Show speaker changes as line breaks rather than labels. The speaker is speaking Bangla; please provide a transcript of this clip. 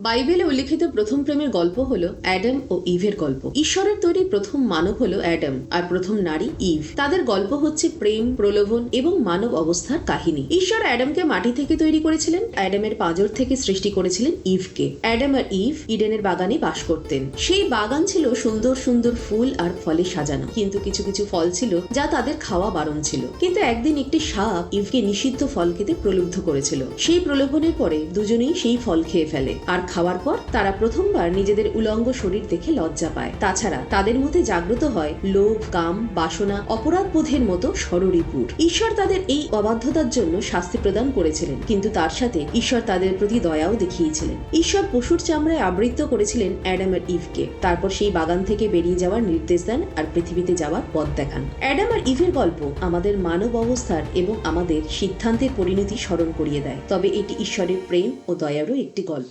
বাইবেলে উল্লিখিত প্রথম প্রেমের গল্প হলো অ্যাডাম ও ইভের গল্প। ঈশ্বরের তৈরি প্রথম মানব হলো অ্যাডাম আর প্রথম নারী ইভ। তাদের গল্প হচ্ছে প্রেম, প্রলোভন এবং মানব অবস্থার কাহিনী। ঈশ্বর অ্যাডামকে মাটি থেকে তৈরি করেছিলেন, অ্যাডামের পাঁজর থেকে সৃষ্টি করেছিলেন ইভকে। অ্যাডাম আর ইভ ইডেনের বাগানে বাস করতেন। সেই বাগান ছিল সুন্দর সুন্দর ফুল আর ফলে সাজানো। কিন্তু কিছু কিছু ফল ছিল যা তাদের খাওয়া বারণ ছিল। কিন্তু একদিন একটি সাপ ইভকে নিষিদ্ধ ফল খেতে প্রলুব্ধ করেছিল। সেই প্রলোভনের পরে দুজনেই সেই ফল খেয়ে ফেলে। আর খাওয়ার পর তারা প্রথমবার নিজেদের উলঙ্গ শরীর দেখে লজ্জা পায়। তাছাড়া তাদের মধ্যে জাগ্রত হয় লোভ, কাম, বাসনা অপরাধ বোধের মতো সররিপুর ঈশ্বর তাদের এই অবাধ্যতার জন্য শাস্তি প্রদান করেছিলেন, কিন্তু তার সাথে ঈশ্বর তাদের প্রতি দয়াও দেখিয়েছিলেন। ঈশ্বর পশুর চামড়ায় আবৃত করেছিলেন অ্যাডাম আর ইভকে। তারপর সেই বাগান থেকে বেরিয়ে যাওয়ার নির্দেশ দেন আর পৃথিবীতে যাওয়ার পথ দেখান। অ্যাডাম আর ইভের গল্প আমাদের মানব অবস্থার এবং আমাদের সিদ্ধান্তের পরিণতি স্মরণ করিয়ে দেয়, তবে এটি ঈশ্বরের প্রেম ও দয়ারও একটি গল্প।